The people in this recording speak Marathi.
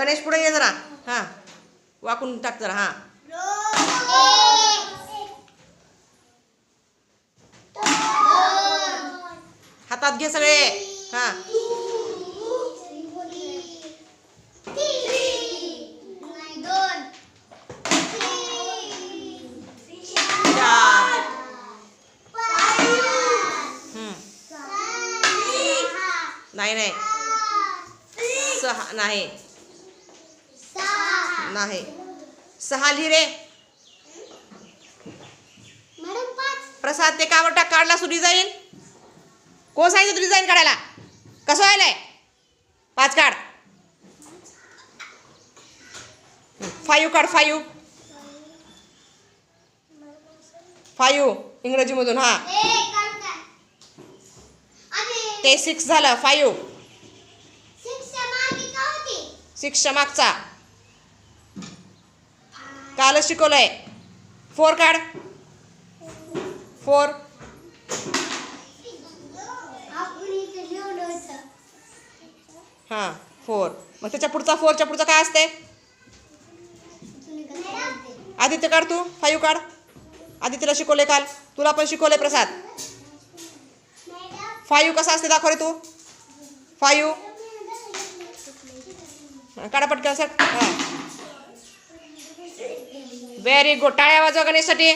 गणेश पुढे ये जरा. हां. वाकून टाक जरा हां. हातात घे सगळे. हां. नाही नाही. सहा नाही. नाही. सहा लिहि रे. प्रसाद ते कावर टाक काढला तू डिझाईन कोण सांगितलं तू डिझाईन काढायला? कसं व्हायलंय? पाच काढ. फाईव्ह काढ फाईव्ह फाईव्ह इंग्रजीमधून हा. ते सिक्स झालं फाईव्ह सिक्सच्या मागचा. कालच शिकवलंय. फोर काढ. फोर हां फोर मग त्याच्या पुढचा फोरच्या पुढचा काय असते आदित्य काढ तू. फाईव्ह काढ. आदित्यला शिकवले काल. तुला पण शिकवले प्रसाद. फाईव्ह कसा असते दाखव रे तू. फाईव्ह काढा पटकन सर. हां. व्हेरी गुड टाळ्या वाजवा गणेशसाठी.